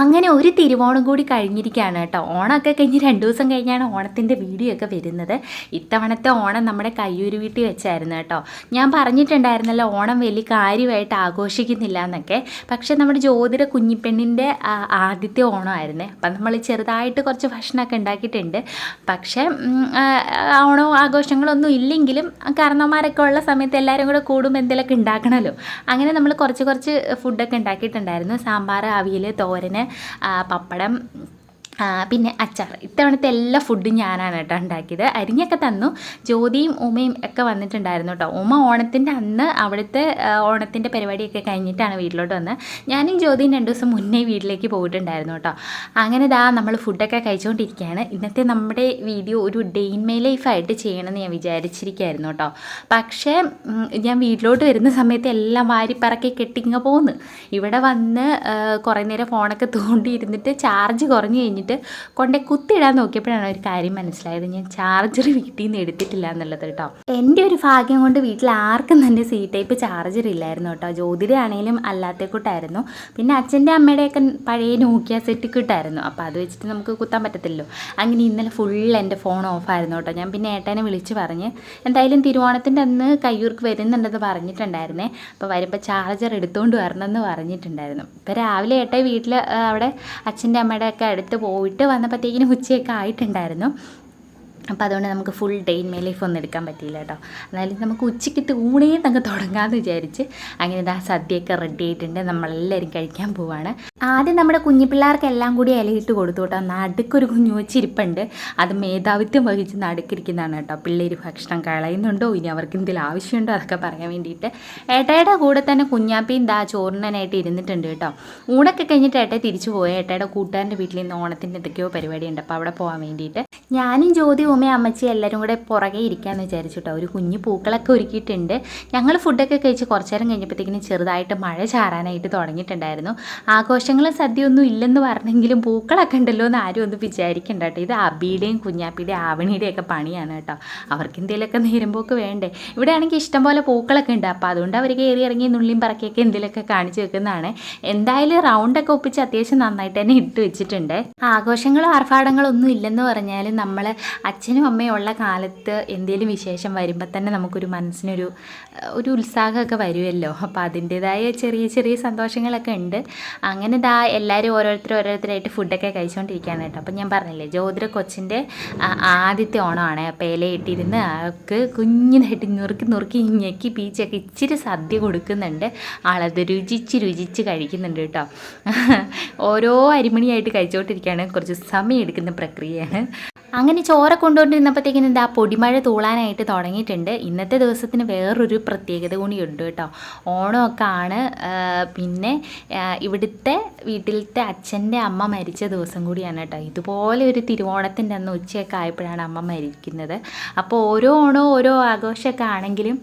അങ്ങനെ ഒരു തിരുവോണം കൂടി കഴിഞ്ഞിരിക്കുകയാണ് കേട്ടോ. ഓണമൊക്കെ കഴിഞ്ഞ് രണ്ട് ദിവസം കഴിഞ്ഞാണ് ഓണത്തിന്റെ വീഡിയോ ഒക്കെ വരുന്നത്. ഇത്തവണത്തെ ഓണം നമ്മുടെ കയ്യൂര് വീട്ടിൽ വെച്ചായിരുന്നു കേട്ടോ. ഞാൻ പറഞ്ഞിട്ടുണ്ടായിരുന്നല്ലോ ഓണം വലിയ കാര്യമായിട്ട് ആഘോഷിക്കുന്നില്ല എന്നൊക്കെ. പക്ഷേ നമ്മുടെ ജ്യോതിര കുഞ്ഞിപ്പെണ്ണിന്റെ ആദ്യത്തെ ഓണമായിരുന്നേ. അപ്പം നമ്മൾ ചെറുതായിട്ട് കുറച്ച് ഭക്ഷണമൊക്കെ ഉണ്ടാക്കിയിട്ടുണ്ട്. പക്ഷേ ഓണവും ആഘോഷങ്ങളൊന്നും ഇല്ലെങ്കിലും കാരണവന്മാരൊക്കെ ഉള്ള സമയത്ത് എല്ലാവരും കൂടെ കൂടുമ്പോൾ എന്തെങ്കിലുമൊക്കെ ഉണ്ടാക്കണമല്ലോ. അങ്ങനെ നമ്മൾ കുറച്ച് കുറച്ച് ഫുഡൊക്കെ ഉണ്ടാക്കിയിട്ടുണ്ടായിരുന്നു. സാമ്പാർ അവിയൽ തോരന് പപ്പടം പിന്നെ അച്ചാർ. ഇത്തവണത്തെ എല്ലാ ഫുഡും ഞാനാണ് കേട്ടോ ഉണ്ടാക്കിയത്. അരിഞ്ഞൊക്കെ തന്നു. ജ്യോതിയും ഉമയും ഒക്കെ വന്നിട്ടുണ്ടായിരുന്നു കേട്ടോ. ഉമ ഓണത്തിന്റെ അന്ന് അവിടുത്തെ ഓണത്തിന്റെ പരിപാടിയൊക്കെ കഴിഞ്ഞിട്ടാണ് വീട്ടിലോട്ട് വന്നത്. ഞാനും ജ്യോതിയും രണ്ട് ദിവസം മുന്നേ വീട്ടിലേക്ക് പോയിട്ടുണ്ടായിരുന്നു കേട്ടോ. അങ്ങനെ ദാ നമ്മൾ ഫുഡൊക്കെ കഴിച്ചുകൊണ്ടിരിക്കുകയാണ് ഇന്നത്തെ നമ്മുടെ വീഡിയോ ഒരു ഡേ ഇൻ ലൈഫായിട്ട് ചെയ്യണമെന്ന് ഞാൻ വിചാരിച്ചിരിക്കുകയായിരുന്നു കേട്ടോ. പക്ഷേ ഞാൻ വീട്ടിലോട്ട് വരുന്ന സമയത്ത് എല്ലാം വാരിപ്പറക്കി കെട്ടിങ്ങ പോന്ന്. ഇവിടെ വന്ന് കുറേ നേരം ഫോണൊക്കെ തോണ്ടിയിരുന്നിട്ട് ചാർജ് കുറഞ്ഞു കഴിഞ്ഞിട്ട് കൊണ്ടേ കുത്തിയിടാൻ നോക്കിയപ്പോഴാണ് ഒരു കാര്യം മനസ്സിലായത്. ഞാൻ ചാർജർ വീട്ടിൽ നിന്ന് എടുത്തിട്ടില്ല എന്നുള്ളത് കേട്ടോ. എന്റെ ഒരു ഭാഗ്യം കൊണ്ട് വീട്ടിൽ ആർക്കും തന്നെ സി ടൈപ്പ് ചാർജർ ഇല്ലായിരുന്നു കേട്ടോ. ജ്യോതിയുടെ ആണെങ്കിലും അല്ലാത്ത കൂട്ടായിരുന്നു പിന്നെ അച്ഛന്റെ അമ്മയുടെയൊക്കെ പഴയ നോക്കിയ സെറ്റ് കിട്ടായിരുന്നു അപ്പോൾ അത് വെച്ചിട്ട് നമുക്ക് കുത്താൻ പറ്റത്തില്ലല്ലോ. അങ്ങനെ ഇന്നലെ ഫുൾ എന്റെ ഫോൺ ഓഫായിരുന്നു കേട്ടോ. ഞാൻ പിന്നെ ഏട്ടനെ വിളിച്ച് പറഞ്ഞ് എന്തായാലും തിരുവോണത്തിന്റെ അന്ന് കയ്യൂർക്ക് വരുന്നുണ്ടെന്ന് പറഞ്ഞിട്ടുണ്ടായിരുന്നേ. അപ്പോൾ വരുമ്പോൾ ചാർജർ എടുത്തുകൊണ്ട് വരണമെന്ന് പറഞ്ഞിട്ടുണ്ടായിരുന്നു. ഇപ്പോൾ രാവിലെ ഏട്ടായി വീട്ടിൽ അവിടെ അച്ഛന്റെ അമ്മയുടെ ഒക്കെ അടുത്ത് പോയിട്ട് വന്നപ്പോഴത്തേക്കിനും ഉച്ചയൊക്കെ ആയിട്ടുണ്ടായിരുന്നു. അപ്പോൾ അതുകൊണ്ട് നമുക്ക് ഫുൾ ഡേ ഇൻ ലൈഫ് ഒന്നും എടുക്കാൻ പറ്റിയില്ല കേട്ടോ എന്നാലും നമുക്ക് ഉച്ചയ്ക്കത്തെ ഊണേ നമുക്ക് തുടങ്ങാമെന്ന് വിചാരിച്ച് അങ്ങനെ ഇതാ സദ്യയൊക്കെ റെഡി ആയിട്ടുണ്ട്. നമ്മളെല്ലാവരും കഴിക്കാൻ പോവാണ്. ആദ്യം നമ്മുടെ കുഞ്ഞു പിള്ളേർക്കെല്ലാം കൂടി ഇലയിട്ട് കൊടുത്തു കേട്ടോ. നടുക്കൊരു കുഞ്ഞു വെച്ചിരിപ്പുണ്ട് അത് മേധാവിത്വം വഹിച്ച് നടുക്കിരിക്കുന്നതാണ് കേട്ടോ. പിള്ളേർ ഭക്ഷണം കളയുന്നുണ്ടോ? ഇനി അവർക്ക് എന്തെങ്കിലും ആവശ്യമുണ്ടോ? അതൊക്കെ പറയാൻ വേണ്ടിയിട്ട്. ഏട്ടയുടെ കൂടെ തന്നെ കുഞ്ഞാപ്പിയും ദാ ചോറിനായിട്ട് ഇരുന്നിട്ടുണ്ട് കേട്ടോ. ഊണൊക്കെ കഴിഞ്ഞിട്ട് ഏട്ടയെ തിരിച്ചു പോയി. ഏട്ടയുടെ കൂട്ടുകാരന്റെ വീട്ടിൽ നിന്ന് ഓണത്തിന്റെ എന്തൊക്കെയോ പരിപാടിയുണ്ട്. അപ്പോൾ അവിടെ പോകാൻ വേണ്ടിയിട്ട്. ഞാനും ജ്യോതി ഉമ്മയും അമ്മച്ചി എല്ലാവരും കൂടെ പുറകെ ഇരിക്കാന്ന് വിചാരിച്ചു കേട്ടോ ഒരു കുഞ്ഞു പൂക്കളൊക്കെ ഒരുക്കിയിട്ടുണ്ട്. ഞങ്ങൾ ഫുഡൊക്കെ കഴിച്ച് കുറച്ച് നേരം കഴിഞ്ഞപ്പോഴത്തേക്കിനും ചെറുതായിട്ട് മഴ ചാറാനായിട്ട് തുടങ്ങിയിട്ടുണ്ടായിരുന്നു. ആഘോഷങ്ങളും സദ്യയൊന്നും ഇല്ലെന്ന് പറഞ്ഞെങ്കിലും പൂക്കളൊക്കെ ഉണ്ടല്ലോ എന്ന് ആരും ഒന്ന് വിചാരിക്കണ്ട കേട്ടോ ഇത് അബിയുടെയും കുഞ്ഞാപ്പിയുടെയും ആവണിയുടെയും ഒക്കെ പണിയാണ് കേട്ടോ അവർക്ക് എന്തെങ്കിലുമൊക്കെ നേരമ്പോക്ക് വേണ്ടേ. ഇവിടെ ആണെങ്കിൽ ഇഷ്ടംപോലെ പൂക്കളൊക്കെ ഉണ്ട്. അപ്പോൾ അതുകൊണ്ട് അവർ കയറി ഇറങ്ങി നുള്ളിയും പറക്കിയൊക്കെ എന്തെങ്കിലുമൊക്കെ കാണിച്ചു വെക്കുന്നതാണ്. എന്തായാലും റൗണ്ടൊക്കെ ഒപ്പിച്ച് അത്യാവശ്യം നന്നായിട്ട് തന്നെ ഇട്ട് വെച്ചിട്ടുണ്ട്. ആഘോഷങ്ങളും ആർഭാടങ്ങളും ഒന്നും ഇല്ലെന്ന് പറഞ്ഞാൽ നമ്മൾ അച്ഛനും അമ്മയും ഉള്ള കാലത്ത് എന്തെങ്കിലും വിശേഷം വരുമ്പോൾ തന്നെ നമുക്കൊരു മനസ്സിനൊരു ഒരു ഉത്സാഹമൊക്കെ വരുമല്ലോ അപ്പോൾ അതിന്റേതായ ചെറിയ ചെറിയ സന്തോഷങ്ങളൊക്കെ ഉണ്ട്. അങ്ങനെ ദാ എല്ലാവരും ഓരോരുത്തർ ഓരോരുത്തരായിട്ട് ഫുഡൊക്കെ കഴിച്ചുകൊണ്ടിരിക്കുകയാണ് കേട്ടോ. അപ്പം ഞാൻ പറഞ്ഞില്ലേ ജ്യോതിര കൊച്ചിന്റെ ആദ്യത്തെ ഓണമാണ്. അപ്പോൾ ഇലയിട്ടിരുന്ന് ആൾക്ക് കുഞ്ഞിനായിട്ട് നുറുക്കി നുറുക്കി ഞെക്കി പീച്ചൊക്കെ ഇച്ചിരി സദ്യ കൊടുക്കുന്നുണ്ട്. ആളത് രുചിച്ച് രുചിച്ച് കഴിക്കുന്നുണ്ട് കേട്ടോ. ഓരോ അരിമണിയായിട്ട് കഴിച്ചുകൊണ്ടിരിക്കുകയാണ് കുറച്ച് സമയം എടുക്കുന്ന പ്രക്രിയയാണ്. അങ്ങനെ ചോര കൊണ്ടുകൊണ്ടിരുന്നപ്പോഴത്തേക്കിനും എന്താ പൊടിമഴ തൂളാനായിട്ട് തുടങ്ങിയിട്ടുണ്ട്. ഇന്നത്തെ ദിവസത്തിന് വേറൊരു പ്രത്യേകത കൂടിയുണ്ട് കേട്ടോ. ഓണമൊക്കെ ആണ് പിന്നെ ഇവിടുത്തെ വീട്ടിലത്തെ അച്ഛന്റെ അമ്മ മരിച്ച ദിവസം കൂടിയാണ് കേട്ടോ. ഇതുപോലെ ഒരു തിരുവോണത്തിന്റെ അന്ന് ഉച്ചയൊക്കെ ആയപ്പോഴാണ് അമ്മ മരിക്കുന്നത്. അപ്പോൾ ഓരോ ഓണവും ഓരോ ആഘോഷമൊക്കെ ആണെങ്കിലും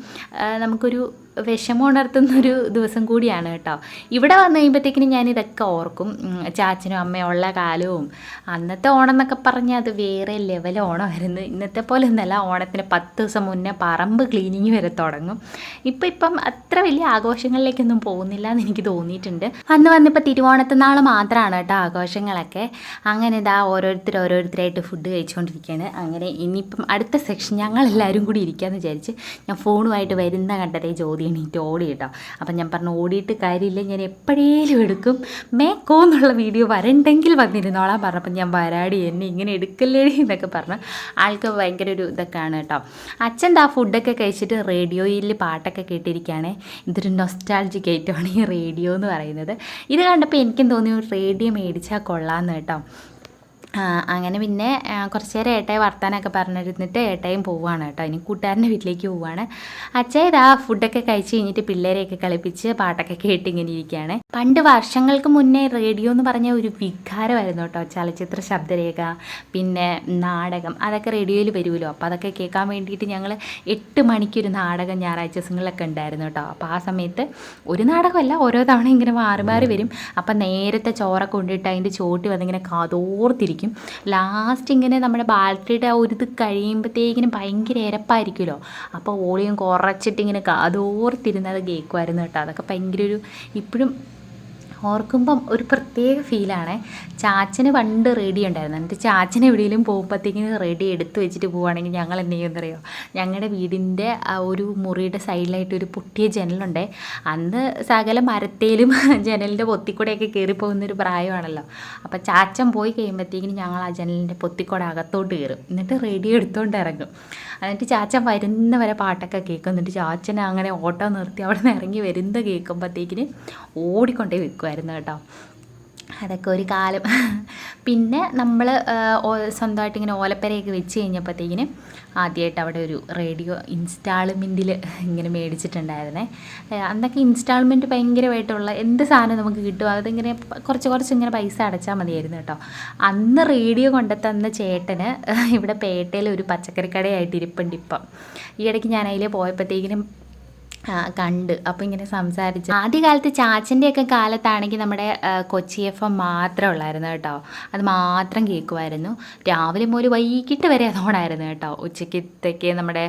നമുക്കൊരു വിഷമം ഉണർത്തുന്നൊരു ദിവസം കൂടിയാണ് കേട്ടോ. ഇവിടെ വന്നു കഴിയുമ്പോഴത്തേക്കിനും ഞാൻ ഇതൊക്കെ ഓർക്കും ചാച്ചനും അമ്മയും ഉള്ള കാലവും. അന്നത്തെ ഓണം എന്നൊക്കെ പറഞ്ഞാൽ അത് വേറെ ലെവൽ ഓണമായിരുന്നു. ഇന്നത്തെ പോലെ ഒന്നല്ല ഓണത്തിന് പത്ത് ദിവസം മുന്നേ പറമ്പ് ക്ലീനിങ് വരെ തുടങ്ങും. ഇപ്പം ഇപ്പം അത്ര വലിയ ആഘോഷങ്ങളിലേക്കൊന്നും പോകുന്നില്ല എന്ന് എനിക്ക് തോന്നിയിട്ടുണ്ട്. അന്ന് വന്നിപ്പോൾ തിരുവോണത്തെ നാൾ മാത്രമാണ് കേട്ടോ ആഘോഷങ്ങളൊക്കെ. അങ്ങനെ ഇതാ ഓരോരുത്തർ ഓരോരുത്തരായിട്ട് ഫുഡ് കഴിച്ചുകൊണ്ടിരിക്കുകയാണ് അങ്ങനെ ഇനിയിപ്പം അടുത്ത സെക്ഷൻ ഞങ്ങളെല്ലാവരും കൂടി ഇരിക്കാമെന്ന് വിചാരിച്ച് ഞാൻ ഫോണുമായിട്ട് വരുന്ന കണ്ടതേ ജ്യോതി എണീറ്റ് ഓടി കേട്ടോ അപ്പം ഞാൻ പറഞ്ഞു ഓടിയിട്ട് കാര്യമില്ല ഞാൻ എപ്പോഴേലും എടുക്കും. മേക്കോ എന്നുള്ള വീഡിയോ വരണ്ടെങ്കിൽ വന്നിരുന്നോളാം പറഞ്ഞപ്പോൾ ഞാൻ വരാടി എന്നെ ഇങ്ങനെ എടുക്കല്ലേടി എന്നൊക്കെ പറഞ്ഞു. ആൾക്ക് ഭയങ്കര ഒരു ഇതൊക്കെയാണ് കേട്ടോ. അച്ഛൻ ആ ഫുഡൊക്കെ കഴിച്ചിട്ട് റേഡിയോയിൽ പാട്ടൊക്കെ കേട്ടിരിക്കുകയാണ്. ഇതൊരു നൊസ്റ്റാൾജിക് ഐറ്റമാണ് ഈ റേഡിയോ എന്ന് പറയുന്നത്. ഇത് കണ്ടപ്പോൾ എനിക്കും തോന്നി റേഡിയോ മേടിച്ചാൽ കൊള്ളാമെന്ന് കേട്ടോ. അങ്ങനെ പിന്നെ ആ, കുറച്ച് നേരം ഏട്ടായി വർത്താനൊക്കെ പറഞ്ഞിരുന്നിട്ട് ഏട്ടായും പോവുകയാണ് കേട്ടോ. ഇനി കൂട്ടുകാരന്റെ വീട്ടിലേക്ക് പോവുകയാണ് അച്ഛൻ ഇതാ ഫുഡൊക്കെ കഴിച്ച് കഴിഞ്ഞിട്ട് പിള്ളേരെയൊക്കെ കളിപ്പിച്ച് പാട്ടൊക്കെ കേട്ടിങ്ങനെ ഇരിക്കുകയാണ്. പണ്ട് വർഷങ്ങൾക്ക് മുന്നേ റേഡിയോ എന്ന് പറഞ്ഞ ഒരു വികാരമായിരുന്നു കേട്ടോ. ചലച്ചിത്ര ശബ്ദരേഖ പിന്നെ നാടകം അതൊക്കെ റേഡിയോയിൽ വരുമല്ലോ. അപ്പോൾ അതൊക്കെ കേൾക്കാൻ വേണ്ടിയിട്ട് ഞങ്ങൾ എട്ട് മണിക്കൊരു നാടകം ഞായറാഴ്ച ദിവസങ്ങളിലൊക്കെ ഉണ്ടായിരുന്നു കേട്ടോ. അപ്പോൾ ആ സമയത്ത് ഒരു നാടകമല്ല ഓരോ തവണ ഇങ്ങനെ മാറി മാറി വരും. അപ്പം നേരത്തെ ചോറൊക്കെ കൊണ്ടിട്ട് അതിന്റെ ചോട്ടി വന്നിങ്ങനെ കാതോർത്തിരിക്കും. ലാസ്റ്റ് ഇങ്ങനെ നമ്മുടെ ബാറ്ററിയുടെ ആ ഒരു ഇത് കഴിയുമ്പോഴത്തേക്കിനും ഭയങ്കര ഇരപ്പായിരിക്കുമല്ലോ അപ്പോൾ വോളിയം കുറച്ചിട്ട് ഇങ്ങനെ കാതോർത്തിരുന്നത് കേൾക്കുമായിരുന്നു കേട്ടോ. അതൊക്കെ ഭയങ്കര ഒരു ഇപ്പോഴും ഓർക്കുമ്പം ഒരു പ്രത്യേക ഫീലാണ്. ചാച്ചന് പണ്ട് റെഡി ഉണ്ടായിരുന്നു. എന്നിട്ട് ചാച്ചൻ എവിടെയെങ്കിലും പോകുമ്പോഴത്തേക്കും റെഡി എടുത്ത് വെച്ചിട്ട് പോവുകയാണെങ്കിൽ ഞങ്ങൾ എന്ത് ചെയ്യുമെന്നറിയോ? ഞങ്ങളുടെ വീടിന്റെ ഒരു മുറിയുടെ സൈഡിലായിട്ട് ഒരു പൊട്ടിയ ജനലുണ്ട്. അന്ന് സകല മരത്തേലും ജനലിന്റെ പൊത്തിക്കൂടെയൊക്കെ കയറി പോകുന്നൊരു പ്രായമാണല്ലോ. അപ്പോൾ ചാച്ചൻ പോയി കഴിയുമ്പോഴത്തേക്കും ഞങ്ങൾ ആ ജനലിന്റെ പൊത്തിക്കൂടെ അകത്തോട്ട് കയറും. എന്നിട്ട് റെഡി എടുത്തുകൊണ്ട് ഇറങ്ങും. എന്നിട്ട് ചാച്ചൻ വരുന്ന വരെ പാട്ടൊക്കെ കേൾക്കും. എന്നിട്ട് ചാച്ചൻ അങ്ങനെ ഓട്ടോ നിർത്തി അവിടെ നിന്ന് ഇറങ്ങി വരുന്ന കേൾക്കുമ്പോഴത്തേക്കിന് ഓടിക്കൊണ്ടേ വെക്കുമായിരുന്നു കേട്ടോ. അതൊക്കെ ഒരു കാലം. പിന്നെ നമ്മൾ സ്വന്തമായിട്ട് ഇങ്ങനെ ഓലപ്പരയൊക്കെ വെച്ച് കഴിഞ്ഞപ്പോഴത്തേക്കിന് ആദ്യമായിട്ട് അവിടെ ഒരു റേഡിയോ ഇൻസ്റ്റാൾമെന്റിൽ ഇങ്ങനെ മേടിച്ചിട്ടുണ്ടായിരുന്നേ. അന്നൊക്കെ ഇൻസ്റ്റാൾമെന്റ് ഭയങ്കരമായിട്ടുള്ള എന്ത് സാധനം നമുക്ക് കിട്ടും? അതിങ്ങനെ കുറച്ച് കുറച്ച് ഇങ്ങനെ പൈസ അടച്ചാൽ മതിയായിരുന്നു കേട്ടോ. അന്ന് റേഡിയോ കൊണ്ടുത്തന്ന ചേട്ടന് ഇവിടെ പേട്ടയിൽ ഒരു പച്ചക്കറി കടയായിട്ട് ഇരിപ്പുണ്ട് ഇപ്പം. ഈ ഇടയ്ക്ക് ഞാൻ അതിൽ പോയപ്പോഴത്തേക്കിനും കണ്ട്. അപ്പോൾ ഇങ്ങനെ സംസാരിച്ച്. ആദ്യകാലത്ത് ചാച്ചന്റെയൊക്കെ കാലത്താണെങ്കിൽ നമ്മുടെ കൊച്ചി എഫ് എം മാത്രമേ ഉള്ളായിരുന്നു കേട്ടോ. അത് മാത്രം കേൾക്കുമായിരുന്നു. രാവിലെ മുതൽ വൈകിട്ട് വരെ അതോണായിരുന്നു കേട്ടോ. ഉച്ചക്കത്തേക്ക് നമ്മുടെ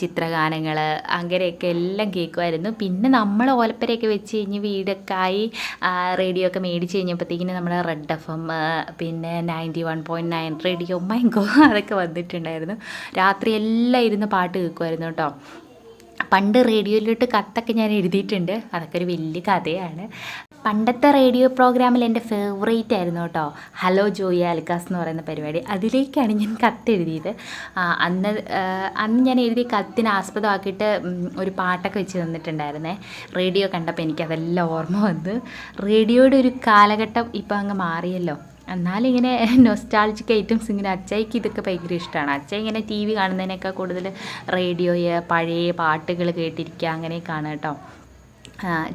ചിത്രഗാനങ്ങൾ അങ്ങനെയൊക്കെ എല്ലാം കേൾക്കുമായിരുന്നു. പിന്നെ നമ്മൾ ഓലപ്പരയൊക്കെ വെച്ച് കഴിഞ്ഞ് വീടൊക്കെ ആയി റേഡിയോ ഒക്കെ മേടിച്ച് കഴിഞ്ഞപ്പോഴത്തേക്കിന് നമ്മുടെ റെഡ് എഫ് എം പിന്നെ ninety one point nine radio mango അതൊക്കെ വന്നിട്ടുണ്ടായിരുന്നു. രാത്രി എല്ലാം ഇരുന്ന് പാട്ട് കേൾക്കുമായിരുന്നു കേട്ടോ. പണ്ട് റേഡിയോയിലോട്ട് കത്തൊക്കെ ഞാൻ എഴുതിയിട്ടുണ്ട്. അതൊക്കെ ഒരു വലിയ കഥയാണ്. പണ്ടത്തെ റേഡിയോ പ്രോഗ്രാമിൽ എന്റെ ഫേവറേറ്റ് ആയിരുന്നു കേട്ടോ. ഹലോ ജോയി ആൽക്കാസ് എന്ന് പറയുന്ന പരിപാടി. അതിലേക്കാണ് ഞാൻ കത്ത് എഴുതിയത്. അന്ന് അന്ന് ഞാൻ എഴുതിയ കത്തിന് ആസ്പദമാക്കിയിട്ട് ഒരു പാട്ടൊക്കെ വെച്ച് തന്നിട്ടുണ്ടായിരുന്നേ. റേഡിയോ കണ്ടപ്പോൾ എനിക്കതെല്ലാം ഓർമ്മ വന്ന്. റേഡിയോയുടെ ഒരു കാലഘട്ടം ഇപ്പം അങ്ങ് മാറിയല്ലോ. എന്നാലും ഇങ്ങനെ ഐറ്റംസ് ഇങ്ങനെ അച്ചായിക്ക് ഇതൊക്കെ ഭയങ്കര ഇഷ്ടമാണ് അച്ഛ ഇങ്ങനെ ടി വി കാണുന്നതിനേക്കാൾ കൂടുതൽ റേഡിയോയെ പഴയ പാട്ടുകൾ കേട്ടിരിക്കുക അങ്ങനെയൊക്കെയാണ് കേട്ടോ.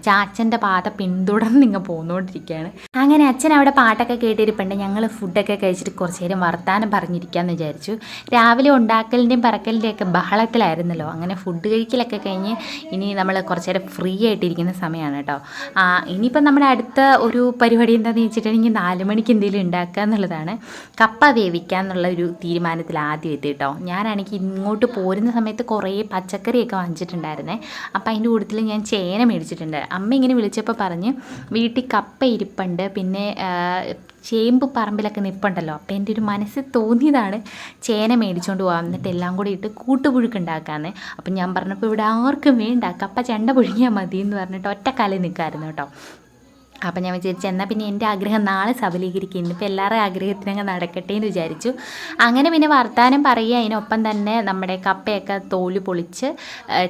ചാച്ചന്റെ പാത പിന്തുടർന്ന് ഇങ്ങ് പോന്നുകൊണ്ടിരിക്കുകയാണ് അങ്ങനെ അച്ഛൻ അവിടെ പാട്ടൊക്കെ കേട്ടിരിപ്പുണ്ട്. ഞങ്ങൾ ഫുഡൊക്കെ കഴിച്ചിട്ട് കുറച്ച് നേരം വർത്താനം പറഞ്ഞിരിക്കാമെന്ന് വിചാരിച്ചു. രാവിലെ ഉണ്ടാക്കലിന്റെയും പറക്കലിന്റെയും ഒക്കെ ബഹളത്തിലായിരുന്നല്ലോ. അങ്ങനെ ഫുഡ് കഴിക്കലൊക്കെ കഴിഞ്ഞ് ഇനി നമ്മൾ കുറച്ച് നേരം ഫ്രീ ആയിട്ടിരിക്കുന്ന സമയമാണ് കേട്ടോ ആ, ഇനിയിപ്പം നമ്മുടെ അടുത്ത ഒരു പരിപാടി എന്താണെന്ന് വെച്ചിട്ടുണ്ടെങ്കിൽ നാല് മണിക്ക് എന്തെങ്കിലും ഉണ്ടാക്കുക എന്നുള്ളതാണ്. കപ്പ വേവിക്കുക എന്നുള്ള ഒരു തീരുമാനത്തിൽ ആദ്യം എത്തി കേട്ടോ ഞാനാണെങ്കിൽ ഇങ്ങോട്ട് പോരുന്ന സമയത്ത് കുറേ പച്ചക്കറിയൊക്കെ വാങ്ങിച്ചിട്ടുണ്ടായിരുന്നേ. അപ്പോൾ അതിന്റെ കൂട്ടത്തിൽ ഞാൻ ചേന മേടിച്ചിട്ടുണ്ട്. അമ്മ ഇങ്ങനെ വിളിച്ചപ്പോൾ പറഞ്ഞ് വീട്ടിൽ കപ്പ ഇരിപ്പുണ്ട്. പിന്നെ ചേമ്പ് പറമ്പിലൊക്കെ നിപ്പുണ്ടല്ലോ. അപ്പോൾ എന്റെ ഒരു മനസ്സിൽ തോന്നിയതാണ് ചേന മേടിച്ചുകൊണ്ട് പോകാം എന്നിട്ട് എല്ലാം കൂടി ഇട്ട് കൂട്ടുപുഴുക്ക് അപ്പം ഞാൻ പറഞ്ഞപ്പോൾ ഇവിടെ ആർക്കും വേണ്ട. കപ്പ ചെണ്ട പുഴുങ്ങിയാൽ മതി എന്ന് പറഞ്ഞിട്ട് ഒറ്റക്കാലിൽ നിൽക്കാമായിരുന്നു കേട്ടോ. അപ്പം ഞാൻ വിചാരിച്ചു എന്നാൽ പിന്നെ എന്റെ ആഗ്രഹം നാളെ സബലീകരിക്കും. ഇന്നിപ്പോൾ എല്ലാവരുടെ ആഗ്രഹത്തിനങ്ങ് നടക്കട്ടെ എന്ന് വിചാരിച്ചു. അങ്ങനെ പിന്നെ വർത്താനം പറയുക അതിനൊപ്പം തന്നെ നമ്മുടെ കപ്പയൊക്കെ തോൽ പൊളിച്ച്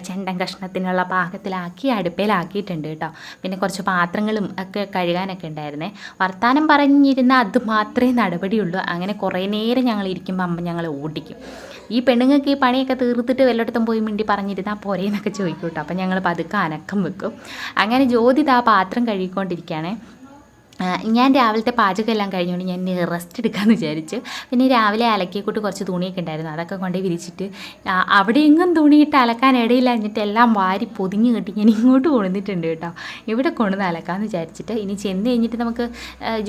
ചെണ്ടൻ കഷ്ണത്തിനുള്ള പാകത്തിലാക്കി അടുപ്പയിലാക്കിയിട്ടുണ്ട് കേട്ടോ. പിന്നെ കുറച്ച് പാത്രങ്ങളും ഒക്കെ കഴുകാനൊക്കെ ഉണ്ടായിരുന്നേ. വർത്തമാനം പറഞ്ഞിരുന്ന അത് മാത്രമേ നടപടിയുള്ളൂ. അങ്ങനെ കുറേ നേരം ഞങ്ങൾ ഇരിക്കുമ്പോൾ അമ്മ ഞങ്ങൾ ഓടിക്കും. ഈ പെണ്ണുങ്ങൾക്ക് ഈ പണിയൊക്കെ തീർത്തിട്ട് വല്ലയിടത്തും പോയി മിണ്ടി പറഞ്ഞിരുന്നാൽ പോരേ എന്നൊക്കെ ചോദിക്കും കേട്ടോ. അപ്പം ഞങ്ങൾ പതുക്കെ അനക്കം വെക്കും. അങ്ങനെ ജ്യോതി ആ പാത്രം കഴുകിക്കൊണ്ടിരിക്കുകയാണേ. ആ, ഞാൻ രാവിലത്തെ പാചകമെല്ലാം കഴിഞ്ഞുകൊണ്ട് ഞാൻ റെസ്റ്റ് എടുക്കാമെന്ന് വിചാരിച്ചു. പിന്നെ രാവിലെ അലക്കിക്കൂട്ട് കുറച്ച് തുണിയൊക്കെ ഉണ്ടായിരുന്നു. അതൊക്കെ കൊണ്ട് വിരിച്ചിട്ട് അവിടെ എങ്ങും തുണിയിട്ട് അലക്കാൻ ഇടയില്ല എന്നിട്ട് എല്ലാം വാരി പൊതിഞ്ഞ് കെട്ടി ഞാൻ ഇങ്ങോട്ട് കൊണ്ടുവന്നിട്ടുണ്ട് കേട്ടോ. ഇവിടെ കൊണ്ടുവന്ന് അലക്കാമെന്ന് വിചാരിച്ചിട്ട്. ഇനി ചെന്ന് കഴിഞ്ഞിട്ട് നമുക്ക്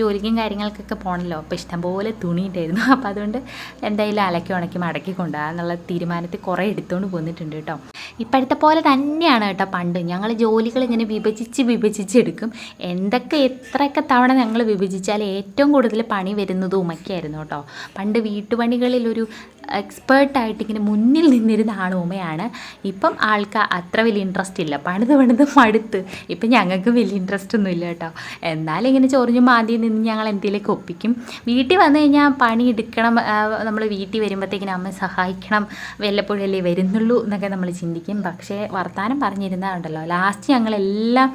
ജോലിക്കും കാര്യങ്ങൾക്കൊക്കെ പോകണമല്ലോ അപ്പോൾ ഇഷ്ടംപോലെ തുണി ഉണ്ടായിരുന്നു. അപ്പോൾ അതുകൊണ്ട് എന്തായാലും അലക്കി ഉണക്കി മടക്കി കൊണ്ടുപോകാം എന്നുള്ള തീരുമാനത്തിൽ കുറേ എടുത്തുകൊണ്ട് പോന്നിട്ടുണ്ട് കേട്ടോ. ഇപ്പോഴത്തെ പോലെ തന്നെയാണ് കേട്ടോ പണ്ട്. ഞങ്ങൾ ജോലികൾ ഇങ്ങനെ വിഭജിച്ച് വിഭജിച്ചെടുക്കും എന്തൊക്കെ എത്രയൊക്കെ തവണ ഞങ്ങൾ വിഭജിച്ചാൽ ഏറ്റവും കൂടുതൽ പണി വരുന്നത് ഉമയ്ക്കായിരുന്നു കേട്ടോ. പണ്ട് വീട്ടുപണികളിൽ ഒരു എക്സ്പേർട്ടായിട്ട് ഇങ്ങനെ മുന്നിൽ നിന്നിരുന്ന ആൾ ഉമയാണ് ഇപ്പം ആൾക്ക് അത്ര വലിയ ഇൻട്രസ്റ്റ് ഇല്ല. പണിത് പണിത് മടുത്ത്. ഇപ്പം ഞങ്ങൾക്ക് വലിയ ഇൻട്രസ്റ്റ് ഒന്നും ഇല്ല കേട്ടോ. എന്നാലും ഇങ്ങനെ ചൊറിഞ്ഞു മാന്തി നിന്ന് ഞങ്ങൾ എന്തെങ്കിലുമൊക്കെ ഒപ്പിക്കും. വീട്ടിൽ വന്നു കഴിഞ്ഞാൽ പണി എടുക്കണം നമ്മൾ വീട്ടിൽ വരുമ്പോഴത്തേക്കിനും അമ്മ സഹായിക്കണം വല്ലപ്പോഴല്ലേ വരുന്നുള്ളൂ എന്നൊക്കെ നമ്മൾ ചിന്തിക്കും. പക്ഷേ വർത്തമാനം പറഞ്ഞിരുന്നുണ്ടല്ലോ ലാസ്റ്റ് ഞങ്ങളെല്ലാം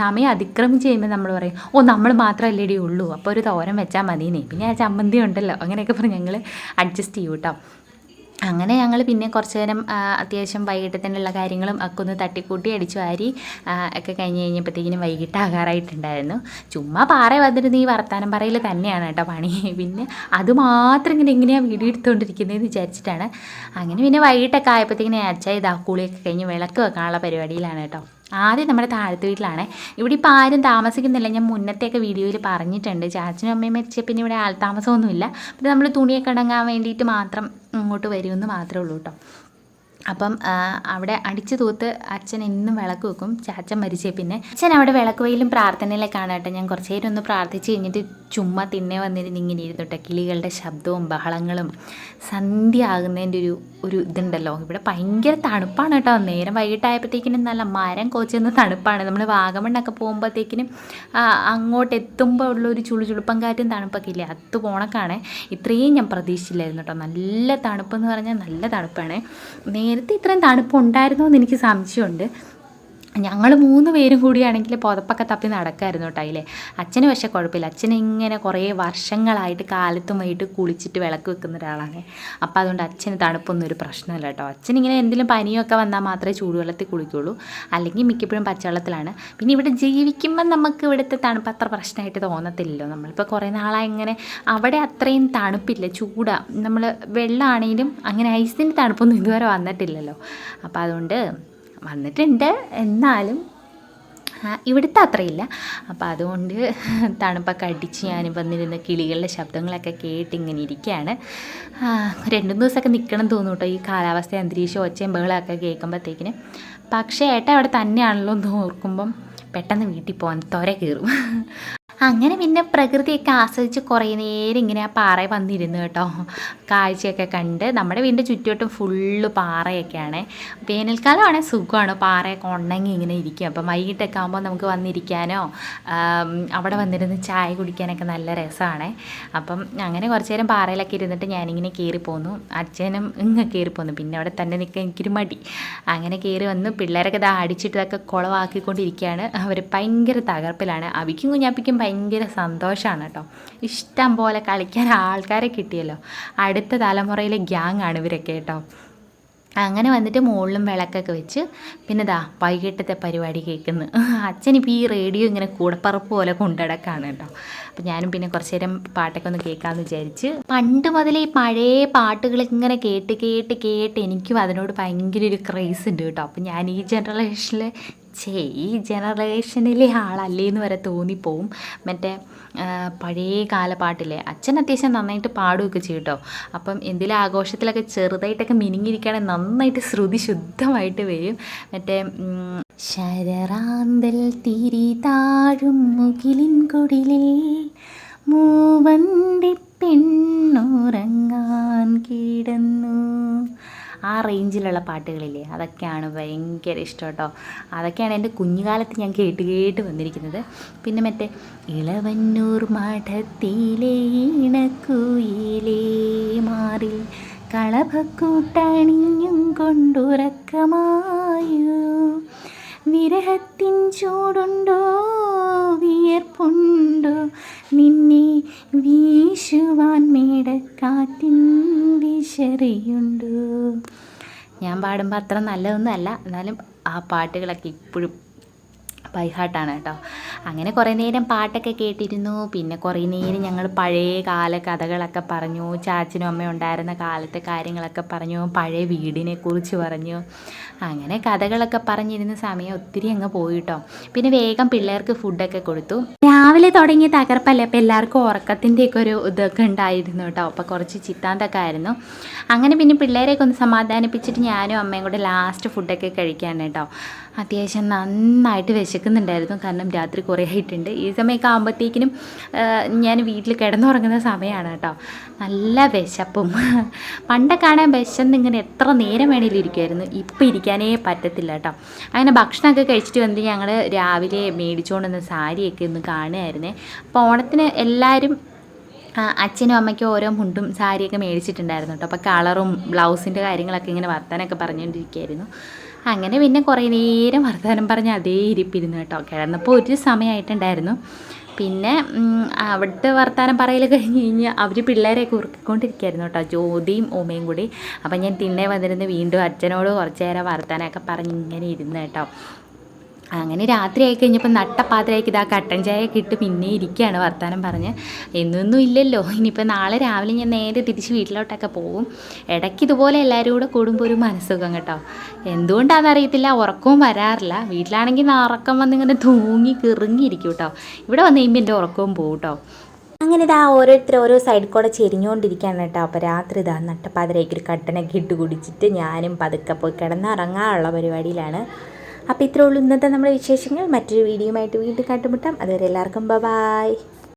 സമയം അതിക്രമിച്ച് കഴിയുമ്പോൾ നമ്മൾ പറയും ഓ നമ്മൾ മാത്രമല്ലേടി ഉള്ളൂ. അപ്പോൾ ഒരു തോരം വെച്ചാൽ മതിയെന്നേ. പിന്നെ ആ ചമ്മന്തി ഉണ്ടല്ലോ. അങ്ങനെയൊക്കെ പറഞ്ഞ് ഞങ്ങൾ അഡ്ജസ്റ്റ് ചെയ്യും കേട്ടോ അങ്ങനെ ഞങ്ങൾ പിന്നെ കുറച്ച് നേരം വൈകിട്ട് അത്യാവശ്യം വൈകിട്ടത്തിനുള്ള കാര്യങ്ങളും ഒക്കെ ഒന്ന് തട്ടിക്കൂട്ടി അടിച്ചു വാരി ഒക്കെ കഴിഞ്ഞ് കഴിഞ്ഞപ്പോഴത്തേക്കിനും വൈകിട്ടാകാറായിട്ടുണ്ടായിരുന്നു. ചുമ്മാ പാറ വന്നിരുന്ന് ഈ വർത്താനം പറയിൽ തന്നെയാണ് കേട്ടോ പണി. പിന്നെ അത് മാത്രം ഇങ്ങനെ എങ്ങനെയാണ് വീഡിയോ എടുത്തുകൊണ്ടിരിക്കുന്നതെന്ന് വിചാരിച്ചിട്ടാണ്. അങ്ങനെ പിന്നെ വൈകിട്ടൊക്കെ ആയപ്പോഴത്തേക്കിനും അച്ഛ ഇതാ കുളിയൊക്കെ കഴിഞ്ഞ് വിളക്ക് വെക്കാനുള്ള പരിപാടിയിലാണ് കേട്ടോ. ആദ്യം നമ്മുടെ താഴത്തെ വീട്ടിലാണ്. ഇവിടെ ഇപ്പോൾ ആരും താമസിക്കുന്നില്ല. ഞാൻ മുന്നത്തെയൊക്കെ വീഡിയോയിൽ പറഞ്ഞിട്ടുണ്ട്. ചാച്ചനും അമ്മയും മരിച്ച പിന്നെ ഇവിടെ ആൾ താമസമൊന്നുമില്ല. പിന്നെ നമ്മൾ തുണിയൊക്കെ ഉണങ്ങാൻ വേണ്ടിയിട്ട് മാത്രം ഇങ്ങോട്ട് വരുമെന്ന് മാത്രമേ ഉള്ളൂ കേട്ടോ. അപ്പം അവിടെ അടിച്ചു തൂത്ത് അച്ഛൻ എന്നും വിളക്ക് വെക്കും. ചാച്ചൻ മരിച്ചേ പിന്നെ. അച്ഛൻ അവിടെ വിളക്ക് വെയിലും പ്രാർത്ഥനയിലൊക്കെയാണ് കേട്ടോ. ഞാൻ കുറച്ച് നേരം ഒന്ന് പ്രാർത്ഥിച്ച് കഴിഞ്ഞിട്ട് ചുമ്മാ തിന്നെ വന്നിരുന്ന് ഇങ്ങനെ ഇരുന്നുട്ടോ കിളികളുടെ ശബ്ദവും ബഹളങ്ങളും സന്ധ്യ ആകുന്നതിന്റെ ഒരു ഒരു ഇതുണ്ടല്ലോ. ഇവിടെ ഭയങ്കര തണുപ്പാണ് കേട്ടോ. നേരം വൈകിട്ടായപ്പോഴത്തേക്കിനും നല്ല മരം കോച്ചുന്ന തണുപ്പാണ്. നമ്മൾ വാഗമണ്ണൊക്കെ പോകുമ്പോഴത്തേക്കിനും അങ്ങോട്ട് എത്തുമ്പോൾ ഉള്ള ഒരു ചുളു ചുളുപ്പം കാറ്റും തണുപ്പൊക്കെ ഇല്ലേ? അത് പോണക്കാണ് ഇത്രയും ഞാൻ പ്രതീക്ഷിച്ചില്ലായിരുന്നു കേട്ടോ. നല്ല തണുപ്പെന്ന് പറഞ്ഞാൽ നല്ല തണുപ്പാണ്. നേരത്തെ ഇത്രയും തണുപ്പ് ഉണ്ടായിരുന്നോ എന്ന് എനിക്ക് സംശയമുണ്ട്. ഞങ്ങൾ മൂന്ന് പേരും കൂടിയാണെങ്കിൽ പുതപ്പൊക്കെ തപ്പി നടക്കായിരുന്നു കേട്ടോ അതിലെ അച്ഛന് പക്ഷേ കുഴപ്പമില്ല. അച്ഛൻ ഇങ്ങനെ കുറേ വർഷങ്ങളായിട്ട് കാലത്തും വൈകിട്ട് കുളിച്ചിട്ട് വിളക്ക് വെക്കുന്ന ഒരാളാണ്. അപ്പോൾ അതുകൊണ്ട് അച്ഛന് തണുപ്പൊന്നും ഒരു പ്രശ്നമില്ല കേട്ടോ അച്ഛനിങ്ങനെ എന്തെങ്കിലും പനിയൊക്കെ വന്നാൽ മാത്രമേ ചൂടുവെള്ളത്തിൽ കുളിക്കുള്ളൂ. അല്ലെങ്കിൽ മിക്കപ്പോഴും പച്ചവെള്ളത്തിലാണ്. പിന്നെ ഇവിടെ ജീവിക്കുമ്പോൾ നമുക്ക് ഇവിടുത്തെ തണുപ്പ് അത്ര പ്രശ്നമായിട്ട് തോന്നത്തില്ലല്ലോ. നമ്മളിപ്പോൾ കുറേ നാളായി ഇങ്ങനെ അവിടെ അത്രയും തണുപ്പില്ല ചൂടാ. നമ്മൾ വെള്ളമാണെങ്കിലും അങ്ങനെ ഐസിന്റെ തണുപ്പൊന്നും ഇതുവരെ വന്നിട്ടില്ലല്ലോ. അപ്പോൾ അതുകൊണ്ട് വന്നിട്ടുണ്ട്. എന്നാലും ഇവിടുത്തെ അത്രയില്ല. അപ്പോൾ അതുകൊണ്ട് തണുപ്പൊക്കെ അടിച്ച് ഞാൻ വന്നിരുന്ന കിളികളുടെ ശബ്ദങ്ങളൊക്കെ കേട്ട് ഇങ്ങനെ ഇരിക്കുകയാണ് രണ്ടു ദിവസമൊക്കെ നിൽക്കണം തോന്നും കേട്ടോ. ഈ കാലാവസ്ഥ അന്തരീക്ഷം ഒച്ചയും ബഹളമൊക്കെ കേൾക്കുമ്പോഴത്തേക്കിന്. പക്ഷേ ഏട്ടാ അവിടെ തന്നെയാണല്ലോ എന്ന് ഓർക്കുമ്പം പെട്ടെന്ന് വീട്ടിൽ പോകാൻ തൊര കയറും അങ്ങനെ പിന്നെ പ്രകൃതിയൊക്കെ ആസ്വദിച്ച് കുറേ നേരം ഇങ്ങനെ ആ പാറ വന്നിരുന്നു കേട്ടോ. കാഴ്ചയൊക്കെ കണ്ട് നമ്മുടെ വീടിന്റെ ചുറ്റുവട്ടം ഫുള്ള് പാറയൊക്കെയാണ്. വേനൽക്കാലമാണെങ്കിൽ സുഖമാണ്. പാറയൊക്കെ ഉണങ്ങി ഇങ്ങനെ ഇരിക്കും. അപ്പം വൈകിട്ടൊക്കെ ആകുമ്പോൾ നമുക്ക് വന്നിരിക്കാനോ അവിടെ വന്നിരുന്ന് ചായ കുടിക്കാനൊക്കെ നല്ല രസമാണ്. അപ്പം അങ്ങനെ കുറച്ച് നേരം പാറയിലൊക്കെ ഇരുന്നിട്ട് ഞാനിങ്ങനെ കയറി പോന്നു. അച്ഛനും ഇങ്ങ് കയറി പോന്നു. പിന്നെ അവിടെ തന്നെ നിൽക്കാൻ എനിക്കൊരു മടി. അങ്ങനെ കയറി വന്നു. പിള്ളേരൊക്കെ ഇതാ അടിച്ചിട്ട് ഇതൊക്കെ കുളവാക്കിക്കൊണ്ടിരിക്കുകയാണ് അവർ ഭയങ്കര തകർപ്പിലാണ്. അവിക്കും കുഞ്ഞാപ്പിക്കും ഭയങ്കര സന്തോഷമാണ് കേട്ടോ ഇഷ്ടം പോലെ കളിക്കാൻ ആൾക്കാരെ കിട്ടിയല്ലോ. അടുത്ത തലമുറയിലെ ഗ്യാങ് ആണ് ഇവരൊക്കെ കേട്ടോ. അങ്ങനെ വന്നിട്ട് മുകളിലും വിളക്കൊക്കെ വെച്ച് പിന്നെ ദാ വൈകിട്ടത്തെ പരിപാടി കേൾക്കുന്നു അച്ഛനിപ്പോൾ ഈ റേഡിയോ ഇങ്ങനെ കൂടപ്പറപ്പ് പോലെ കൊണ്ടടക്കാണ് കേട്ടോ. അപ്പം ഞാനും പിന്നെ കുറച്ച് നേരം പാട്ടൊക്കെ ഒന്ന് കേൾക്കാമെന്ന് വിചാരിച്ച് പണ്ട് മുതലേ ഈ പഴയ പാട്ടുകൾ ഇങ്ങനെ കേട്ട് കേട്ട് കേട്ട് എനിക്കും അതിനോട് ഭയങ്കര ഒരു ക്രേസ് ഉണ്ട് കേട്ടോ. അപ്പം ഞാൻ ഈ ജനറേഷനിൽ ഛേ ഈ ജനറേഷനിലെ ആളല്ലേ എന്ന് വരെ തോന്നിപ്പോവും. മറ്റേ പഴയ കാല പാട്ടില്ലേ അച്ഛൻ അത്യാവശ്യം നന്നായിട്ട് പാടുകയൊക്കെ ചെയ്യും കേട്ടോ അപ്പം എന്തെങ്കിലും ആഘോഷത്തിലൊക്കെ ചെറുതായിട്ടൊക്കെ മിനിങ്ങിരിക്കുകയാണെങ്കിൽ നന്നായിട്ട് ശ്രുതി ശുദ്ധമായിട്ട് വരും. മറ്റേ ശരറാന്തൽ തിരി താഴും മുകിലിൻ കുടിലിൽ മൂവന്തി പെണ്ണുറങ്ങാൻ കിടന്നു. ആ റേഞ്ചിലുള്ള പാട്ടുകളില്ലേ? അതൊക്കെയാണ് ഭയങ്കര ഇഷ്ടം കേട്ടോ. അതൊക്കെയാണ് എന്റെ കുഞ്ഞുകാലത്ത് ഞാൻ കേട്ട് കേട്ട് വന്നിരിക്കുന്നത്. പിന്നെ മറ്റേ ഇളവന്നൂർ മഠത്തിലെ ഇണക്കുയിലേ മാറി കളഭക്കൂട്ടണിഞ്ഞും കൊണ്ടുറക്കമായു. വിരഹത്തിൻ ചൂടുണ്ടോ? വിയർപ്പുണ്ടോ? നിന്നെ വീശുവാൻ മേടക്കാറ്റിൻ വിശറിയുണ്ടോ? ഞാൻ പാടുമ്പോൾ അത്ര നല്ലതൊന്നുമല്ല. എന്നാലും ആ പാട്ടുകളൊക്കെ ഇപ്പോഴും ബൈഹാട്ടാണ് കേട്ടോ. അങ്ങനെ കുറേ നേരം പാട്ടൊക്കെ കേട്ടിരുന്നു. പിന്നെ കുറേ നേരം ഞങ്ങൾ പഴയ കാല കഥകളൊക്കെ പറഞ്ഞു. ചാച്ചനും അമ്മയും ഉണ്ടായിരുന്ന കാലത്തെ കാര്യങ്ങളൊക്കെ പറഞ്ഞു. പഴയ വീടിനെക്കുറിച്ച് പറഞ്ഞു. അങ്ങനെ കഥകളൊക്കെ പറഞ്ഞിരുന്ന സമയം ഒത്തിരി അങ്ങ് പോയി കേട്ടോ. പിന്നെ വേഗം പിള്ളേർക്ക് ഫുഡൊക്കെ കൊടുത്തു. രാവിലെ തുടങ്ങിയ തകർപ്പല്ലേ? അപ്പോൾ എല്ലാവർക്കും ഉറക്കത്തിന്റെയൊക്കെ ഒരു ഇതൊക്കെ ഉണ്ടായിരുന്നു കേട്ടോ. അപ്പോൾ കുറച്ച് ചിത്താന്തൊക്കെ ആയിരുന്നു. അങ്ങനെ പിന്നെ പിള്ളേരെയൊക്കെ ഒന്ന് സമാധാനിപ്പിച്ചിട്ട് ഞാനും അമ്മയും കൂടെ ലാസ്റ്റ് ഫുഡൊക്കെ കഴിക്കാൻ കേട്ടോ. അത്യാവശ്യം നന്നായിട്ട് വിശക്കുന്നുണ്ടായിരുന്നു. കാരണം രാത്രി കുറേ ആയിട്ടുണ്ട്. ഈ സമയമൊക്കെ ആകുമ്പോഴത്തേക്കിനും ഞാൻ വീട്ടിൽ കിടന്നുറങ്ങുന്ന സമയമാണ് കേട്ടോ. നല്ല വിശപ്പും. പണ്ടൊക്കെ കാണാൻ വിശന്ന് ഇങ്ങനെ എത്ര നേരം വേണേലും ഇരിക്കുമായിരുന്നു ഇപ്പം ഇരിക്കാനേ പറ്റത്തില്ല കേട്ടോ. അങ്ങനെ ഭക്ഷണമൊക്കെ കഴിച്ചിട്ട് വന്നിട്ട് ഞങ്ങൾ രാവിലെ മേടിച്ചുകൊണ്ടുവന്ന സാരിയൊക്കെ ഒന്ന് കാണുമായിരുന്നേ അപ്പോൾ ഓണത്തിന് എല്ലാവരും അച്ഛനും അമ്മയ്ക്കും ഓരോ മുണ്ടും സാരിയൊക്കെ മേടിച്ചിട്ടുണ്ടായിരുന്നു കേട്ടോ. അപ്പോൾ കളറും ബ്ലൗസിന്റെ കാര്യങ്ങളൊക്കെ ഇങ്ങനെ വർത്താനൊക്കെ പറഞ്ഞുകൊണ്ടിരിക്കുകയായിരുന്നു. അങ്ങനെ പിന്നെ കുറേ നേരം വർത്തമാനം പറഞ്ഞ് അതേ ഇരിപ്പിരുന്നു കേട്ടോ. കിടന്നപ്പോൾ ഒരു സമയമായിട്ടുണ്ടായിരുന്നു. പിന്നെ അവിടുത്തെ വർത്തമാനം പറയൽ കഴിഞ്ഞ് കഴിഞ്ഞാൽ അവർ പിള്ളേരെയൊക്കെ ഉറക്കിക്കൊണ്ടിരിക്കുകയായിരുന്നു കേട്ടോ. ജ്യോതിയും ഓമയും കൂടി. അപ്പം ഞാൻ തിന്നേ വന്നിരുന്ന് വീണ്ടും അച്ഛനോട് കുറച്ച് നേരം വർത്തമാനമൊക്കെ പറഞ്ഞ് ഇങ്ങനെ ഇരുന്ന് കേട്ടോ. അങ്ങനെ രാത്രി ആയി കഴിഞ്ഞപ്പോൾ നട്ടപ്പാത്രയ്ക്ക് ഇതാ കട്ടൻ ചായ ഒക്കെ ഇട്ട് പിന്നെ ഇരിക്കുകയാണ് വർത്തമാനം പറഞ്ഞ്. എന്നൊന്നും ഇല്ലല്ലോ. ഇനിയിപ്പോൾ നാളെ രാവിലെ ഞാൻ നേരെ തിരിച്ച് വീട്ടിലോട്ടൊക്കെ പോകും. ഇടയ്ക്ക് ഇതുപോലെ എല്ലാവരും കൂടെ കൂടുമ്പോൾ ഒരു മനസ്സുഖം കേട്ടോ. എന്തുകൊണ്ടാണെന്ന് അറിയത്തില്ല. ഉറക്കവും വരാറില്ല. വീട്ടിലാണെങ്കിൽ ഉറക്കം വന്നിങ്ങനെ തൂങ്ങി കിറുങ്ങിയിരിക്കും കേട്ടോ. ഇവിടെ വന്നു കഴിയുമ്പോൾ എന്റെ ഉറക്കവും പോകും കേട്ടോ. അങ്ങനെ ഇതാ ഓരോരുത്തർ ഓരോ സൈഡിൽ കൂടെ ചെരിഞ്ഞുകൊണ്ടിരിക്കുകയാണ് കേട്ടോ. അപ്പോൾ രാത്രി ഇതാ നട്ടപ്പാതിരയ്ക്ക് ഒരു കട്ടനൊക്കെ ഇട്ട് കുടിച്ചിട്ട് ഞാനും പതുക്കെ പോയി കിടന്നിറങ്ങാനുള്ള പരിപാടിയിലാണ്. അപ്പോൾ ഇത്രേ ഉള്ളൂ. ഇന്നത്തെ നമ്മുടെ വിശേഷങ്ങൾ. മറ്റൊരു വീഡിയോയുമായിട്ട് വീണ്ടും കണ്ടുമുട്ടാം. അതുവരെ എല്ലാവർക്കും ബ ബായ്